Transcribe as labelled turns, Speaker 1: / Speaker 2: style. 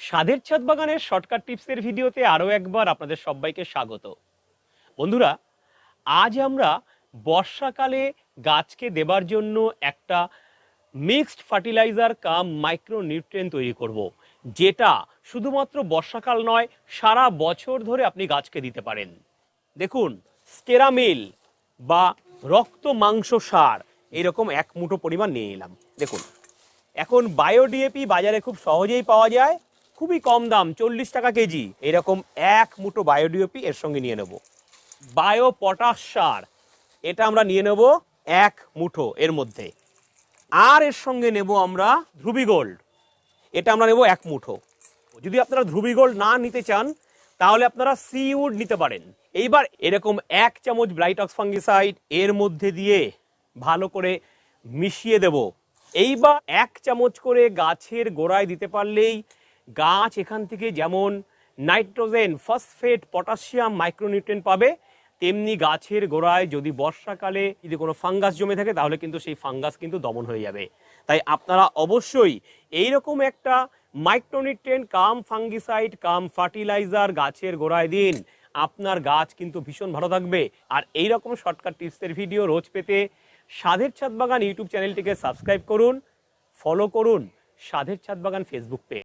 Speaker 1: স্বাদের ছাদ বাগানের শর্টকাট টিপসের ভিডিওতে আরও একবার আপনাদের সবাইকে স্বাগত। বন্ধুরা, আজ আমরা বর্ষাকালে গাছকে দেবার জন্য একটা mixed fertiliser cum micro nutrient তৈরি করব, যেটা শুধুমাত্র বর্ষাকাল নয়, সারা বছর ধরে আপনি গাছকে দিতে পারেন। দেখুন স্টেরামিল বা রক্ত মাংস সার, এরকম এক মুঠো পরিমাণ নিয়ে নিলাম। দেখুন, এখন বায়োডিএপি বাজারে খুব সহজেই পাওয়া যায়। খুবই কম দাম, চল্লিশ টাকা কেজি। এরকম এক মুঠো বায়োডিওপি এর সঙ্গে নিয়ে নেব। বায়ো পটাশ সার, এটা আমরা নিয়ে নেব এক মুঠো এর মধ্যে। আর এর সঙ্গে নেব আমরা ধ্রুবি গোল্ড এটা আমরা নেব এক মুঠো। যদি আপনারা ধ্রুবি গোল্ড না নিতে চান, তাহলে আপনারা সিউড নিতে পারেন। এইবার এরকম এক চামচ ব্রাইটক্স ফাঙ্গিসাইড এর মধ্যে দিয়ে ভালো করে মিশিয়ে দেব। এইবার এক চামচ করে গাছের গোড়ায় দিতে পারলেই গাছ এখান থেকে যেমন নাইট্রোজেন, ফসফেট, পটাশিয়াম, মাইক্রোনিউট্রিয়েন্ট পাবে, তেমনি গাছের গোড়ায় যদি বর্ষাকালে যদি কোনো ফাঙ্গাস জমে থাকে, তাহলে কিন্তু সেই ফাঙ্গাস কিন্তু দমন হয়ে যাবে। তাই আপনারা অবশ্যই এই রকম একটা micronutrient, cum fungicide, cum fertiliser গাছের গোড়ায় দিন। আপনার গাছ কিন্তু ভীষণ ভালো থাকবে। আর এই রকম শর্টকাট টিপসের ভিডিও রোজ পেতে সাধের ছাদ বাগান ইউটিউব চ্যানেলটিকে সাবস্ক্রাইব করুন, ফলো করুন সাধের ছাদ বাগান ফেসবুক পেজ